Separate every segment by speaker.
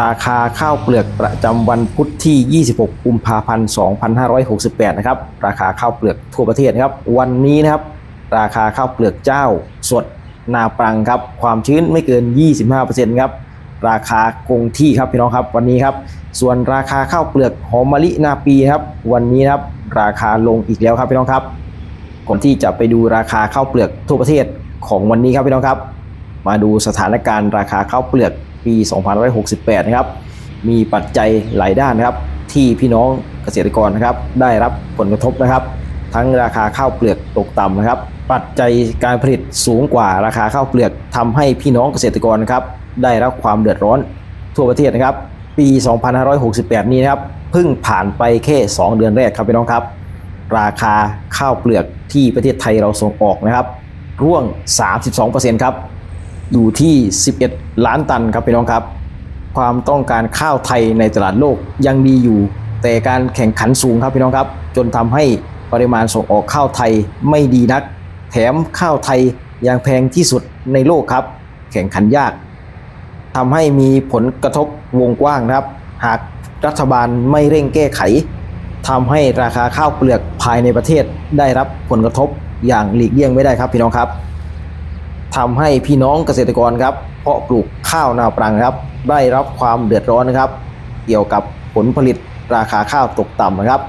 Speaker 1: ราคาข้าวเปลือกประจำวันพุธที่ 26 กุมภาพันธ์ 2568 นะครับ ราคาข้าวเปลือกทั่วประเทศนะครับ วันนี้นะครับ ราคาข้าวเปลือกเจ้าสดนาปรังครับ ความชื้นไม่เกิน 25%ครับ ราคาคงที่ครับพี่น้องครับ วันนี้ครับ ส่วนราคาข้าวเปลือกหอมมะลินาปีครับ วันนี้นะครับ ราคาลงอีกแล้วครับพี่น้องครับ ก่อนที่จะไปดูราคาข้าวเปลือกทั่วประเทศของวันนี้ครับพี่น้องครับ มาดูสถานการณ์ราคาข้าวเปลือก ปี2568 นะครับ มีปัจจัยหลายด้านนะครับ ที่พี่น้องเกษตรกรนะครับ ได้รับผลกระทบนะครับ ทั้งราคาข้าวเปลือกตกต่ำนะครับ ปัจจัยการผลิตสูงกว่าราคาข้าวเปลือกทำให้พี่น้องเกษตรกรนะครับ ได้รับความเดือดร้อนทั่วประเทศนะครับ ปี 2568 นี้นะครับเพิ่งผ่านไปแค่ 2 เดือนแรกครับพี่น้องครับราคาข้าวเปลือกที่ประเทศไทยเราส่งออกนะครับ ร่วง 32%ครับ อยู่ที่ 11 ล้านตันครับพี่น้องครับ ความต้องการข้าวไทยในตลาดโลกยังดีอยู่ แต่การแข่งขันสูงครับพี่น้องครับ จนทำให้ปริมาณส่งออกข้าวไทยไม่ดีนัก แถมข้าวไทยยังแพงที่สุดในโลกครับ แข่งขันยากทำให้มีผลกระทบวงกว้างนะครับ หากรัฐบาลไม่เร่งแก้ไขทำให้ราคาข้าวเปลือกภายในประเทศได้รับผลกระทบอย่างหลีกเลี่ยงไม่ได้ครับพี่น้องครับ ทำให้พี่น้องเกษตรกรครับเพาะปลูกข้าวนาปรังครับ ได้รับความเดือดร้อนนะครับ เกี่ยวกับผลผลิตราคาข้าวตกต่ำนะครับ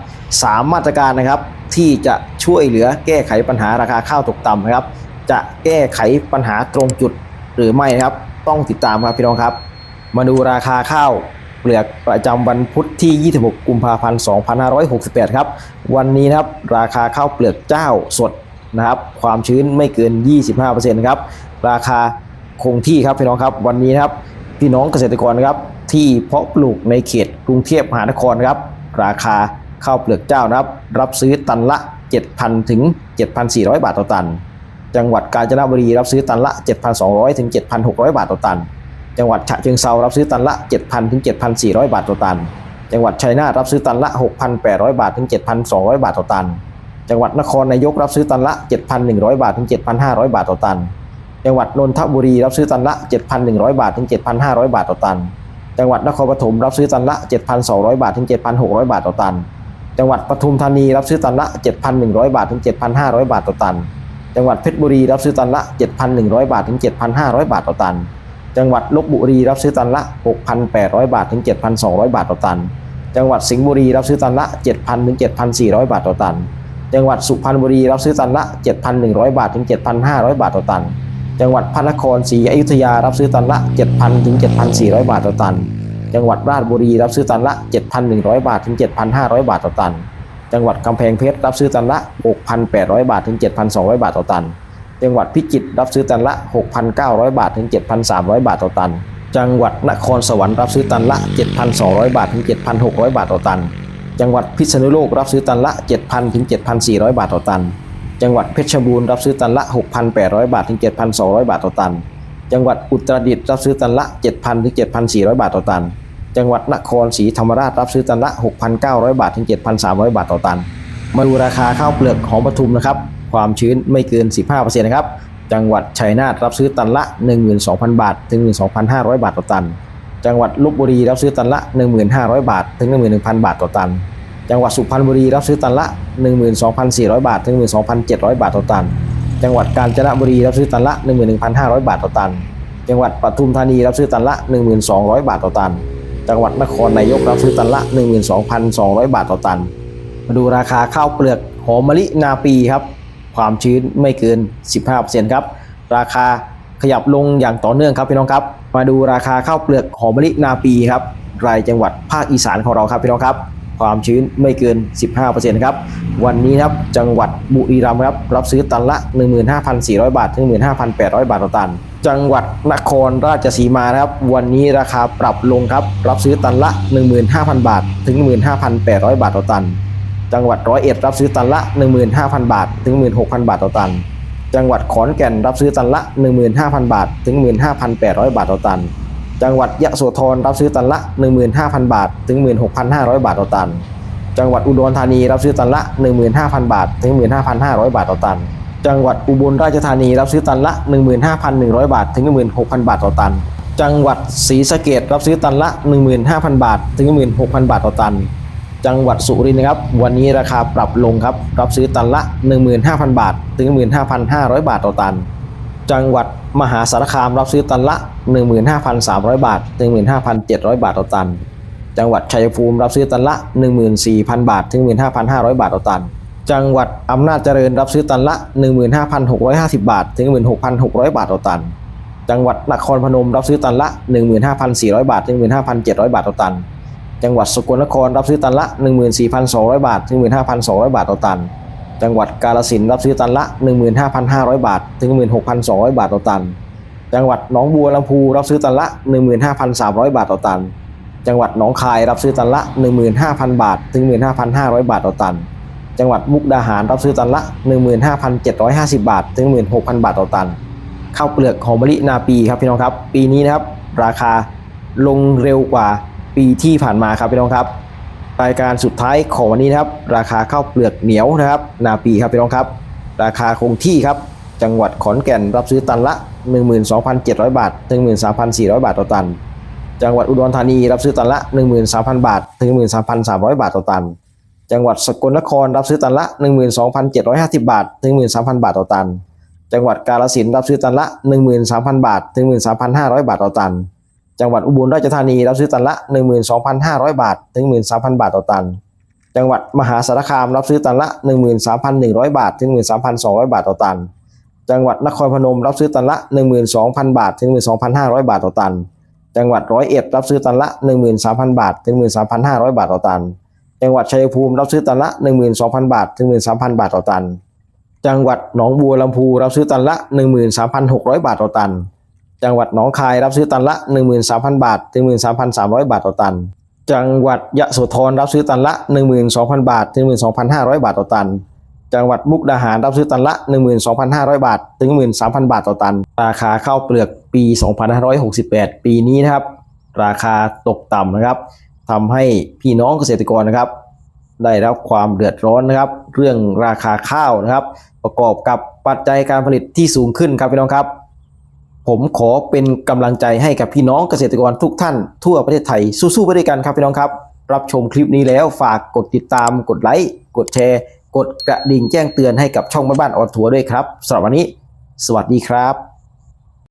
Speaker 1: สามมาตรการนะครับที่จะช่วยเหลือแก้ไขปัญหาราคาข้าวตกต่ำนะครับ จะแก้ไขปัญหาตรงจุดหรือไม่นะครับ ต้องติดตามครับพี่น้องครับ มาดูราคาข้าวเปลือกประจำวันพุธที่ 26 กุมภาพันธ์ 2568 ครับ วันนี้นะครับราคาข้าวเปลือกเจ้าสด นะครับ ความชื้นไม่เกิน 25%ครับ ราคาคงที่ครับพี่น้องครับวันนี้นะครับพี่น้องเกษตรกรครับที่เพาะปลูกในเขตกรุงเทพมหานครครับ ราคาข้าวเปลือกเจ้านะครับ รับซื้อตันละ 7,000 ถึง 7,400 บาทต่อตัน จังหวัดกาญจนบุรีรับซื้อตันละ 7,200 ถึง 7,600 บาทต่อตัน จังหวัดฉะเชิงเซารับซื้อตันละ 7,000 ถึง 7,400 บาทต่อตัน จังหวัดชัยนาทรับซื้อตันละ 6,800 บาท ถึง 7,200 บาทต่อตัน จังหวัดนครนายกรับซื้อตันละ 7,100 บาทถึง 7,500 บาทต่อตัน จังหวัดนนทบุรีรับซื้อตันละ 7,100 บาทถึง 7,500 บาทต่อตัน จังหวัดนครปฐมรับซื้อตันละ 7,200 บาทถึง 7,600 บาทต่อตัน จังหวัดปทุมธานีรับซื้อตันละ 7,100 บาทถึง 7,500 บาทต่อตัน จังหวัดเพชรบุรีรับซื้อตันละ 7,100 บาทถึง 7,500 บาทต่อตัน จังหวัดลบบุรีรับซื้อตันละ 6,800 บาทถึง 7,200 บาทต่อตัน จังหวัดสิงห์บุรีรับซื้อตันละ 7,000ถึง7,400 บาทต่อตัน จังหวัดสุพรรณบุรีรับซื้อตันละ 7,100 บาทถึง 7,500 บาทต่อตัน จังหวัดพระนครศรีอยุธยารับซื้อตันละ 7,000 ถึง 7,400 บาทต่อตัน จังหวัดราชบุรีรับซื้อตันละ 7,100 บาทถึง 7,500 บาทต่อตัน จังหวัดกำแพงเพชรรับซื้อตันละ 6,800 บาทถึง 7,200 บาทต่อตัน จังหวัดพิจิตรรับซื้อตันละ 6,900 บาทถึง 7,300 บาทต่อตัน จังหวัดนครสวรรค์รับซื้อตันละ 7,200 บาทถึง 7,600 บาทต่อตัน จังหวัดพิษณุโลกรับซื้อตันละ 7,000ถึง7,400 บาทต่อตัน จังหวัดเพชรบูรณ์รับซื้อตันละ 6,800 บาทถึง 7,200 บาทต่อตัน จังหวัดอุตรดิตถ์รับซื้อตันละ 7,000ถึง7,400 บาทต่อตัน จังหวัดนครศรีธรรมราชรับซื้อตันละ 6,900 บาทถึง 7,300 บาทต่อตัน มาดูราคาข้าวเปลือกหอมปทุมนะครับ ความชื้นไม่เกิน 15%นะครับ จังหวัดชัยนาทรับซื้อตันละ 12,000 บาทถึง 12,500 บาทต่อตัน จังหวัดลบบุรีรับซื้อตันละ 1,500 บาท ถึง 11,000 บาทต่อตัน จังหวัดสุพรรณบุรีรับซื้อตันละ 12,400 บาท ถึง 12,700 บาทต่อตัน จังหวัดกาญจนบุรีรับซื้อตันละ 11,500 บาทต่อตัน จังหวัดปทุมธานีรับซื้อตันละ 1,200 บาทต่อตัน จังหวัดนครนายกรับซื้อตันละ 12,200 บาทต่อตัน มาดูราคาข้าวเปลือกหอมมะลินาปีครับ ความชื้นไม่เกิน 15%ครับ ราคาขยับลงอย่างต่อเนื่องครับพี่น้องครับ มาดูราคาข้าวเปลือกหอมมะลินาปีครับรายจังหวัดภาคอีสานของเราครับพี่น้องครับ ความชื้นไม่เกิน 15%ครับวันนี้ครับจังหวัดบุรีรัมย์ครับรับซื้อตันละ 15,400 บาทถึง15,800 บาทต่อตัน จังหวัดนครราชสีมาครับวันนี้ราคาปรับลงครับรับซื้อตันละ 15,000 บาทถึง15,800 บาทต่อตัน จังหวัดร้อยเอ็ดรับซื้อตันละ 15,000 บาทถึง16,000 บาทต่อตัน จังหวัดขอนแก่นรับซื้อตันละ 15,000 บาท ถึง 15,800 บาทต่อตัน จังหวัดยะโสธรรับซื้อตันละ 15,000 บาท ถึง 16,500 บาทต่อตัน จังหวัดอุดรธานีรับซื้อตันละ 15,000 บาท ถึง 15,500 บาทต่อตัน จังหวัดอุบลราชธานีรับซื้อตันละ 15,100 บาท ถึง 16,000 บาทต่อตัน จังหวัดศรีสะเกดรับซื้อตันละ 15,000 บาท ถึง 16,000 บาทต่อตัน จังหวัดสุรินทร์นะครับ วันนี้ราคาปรับลงครับ รับซื้อตันละ 15,000 บาท ถึง 15,500 บาทต่อตัน จังหวัดมหาสารคามรับซื้อตันละ 15,300 บาท ถึง 15,700 บาทต่อตัน จังหวัดชัยภูมิรับซื้อตันละ 14,000 บาท ถึง 15,500 บาทต่อตัน จังหวัดอำนาจเจริญรับซื้อตันละ 15,650 บาท ถึง 16,600 บาทต่อตัน จังหวัดนครพนมรับซื้อตันละ 15,400 บาท ถึง 15,700 บาทต่อตัน จังหวัดสกลนครรับซื้อตันละ 14,200 บาท ถึง 15,200 บาทต่อตัน จังหวัดกาฬสินธุ์รับซื้อตันละ 15,500 บาท ถึง 16,200 บาทต่อตัน จังหวัดหนองบัวลำพูรับซื้อตันละ 15,300 บาทต่อตัน จังหวัดหนองคายรับซื้อตันละ 15,000 บาท ถึง 15,500 บาทต่อตัน จังหวัดมุกดาหารรับซื้อตันละ 15,750 บาท ถึง 16,000 บาทต่อตัน ข้าวเปลือกหอมมะลินาปีครับพี่น้องครับ ปีนี้นะครับราคาลงเร็วกว่า ปีที่ผ่านมาครับพี่น้องครับ รายการสุดท้ายของวันนี้นะครับ ราคาข้าวเปลือกเหนียวนะครับ นาปีครับพี่น้องครับ ราคาคงที่ครับจังหวัดขอนแก่นรับซื้อตันละ 12,700 บาท ถึง 13,400 บาทต่อตัน จังหวัดอุดรธานีรับซื้อตันละ 13,000 บาท ถึง 13,300 บาทต่อตัน จังหวัดสกลนครรับซื้อตันละ 12,750 บาท ถึง 13,000 บาทต่อตัน จังหวัดกาฬสินธุ์รับซื้อตันละ 13,000 บาท ถึง 13,500 บาทต่อตัน จังหวัดอุบลราชธานีรับซื้อตันละ 12,500 บาท ถึง 13,000 บาทต่อตัน จังหวัดมหาสารคามรับซื้อตันละ 13,100 บาท ถึง 13,200 บาทต่อตัน จังหวัดนครพนมรับซื้อตันละ 12,000 บาท ถึง 12,500 บาทต่อตัน จังหวัดร้อยเอ็ดรับซื้อตันละ 13,000 บาท ถึง 13,500 บาทต่อตัน จังหวัดชัยภูมิรับซื้อตันละ 12,000 บาท ถึง 13,000 บาทต่อตัน จังหวัดหนองบัวลำพูรับซื้อตันละ 13,600 บาทต่อตัน จังหวัดหนองคายรับซื้อตันละ 13,000 บาท ถึง 13,300 บาทต่อตัน จังหวัดยะโสธรรับซื้อตันละ 12,000 บาท ถึง 12,500 บาทต่อตัน จังหวัดมุกดาหารรับซื้อตันละ 12,500 บาท ถึง 13,000 บาทต่อตัน ราคาข้าวเปลือกปี 2568 ปีนี้นะครับ ราคาตกต่ำนะครับทำให้พี่น้องเกษตรกรนะครับ ได้รับความเดือดร้อนนะครับ เรื่องราคาข้าวนะครับ ประกอบกับปัจจัยการผลิตที่สูงขึ้นครับพี่น้องครับ ผมขอเป็นกำลังใจให้กับพี่น้องเกษตรกรทุกท่านทั่วประเทศไทยสู้ๆไปด้วยกันครับพี่น้องครับ รับชมคลิปนี้แล้วฝากกดติดตาม กดไลค์กดแชร์ กดกระดิ่งแจ้งเตือนให้กับช่องบ้านๆออนทัวร์ด้วยครับสำหรับวันนี้ สวัสดีครับ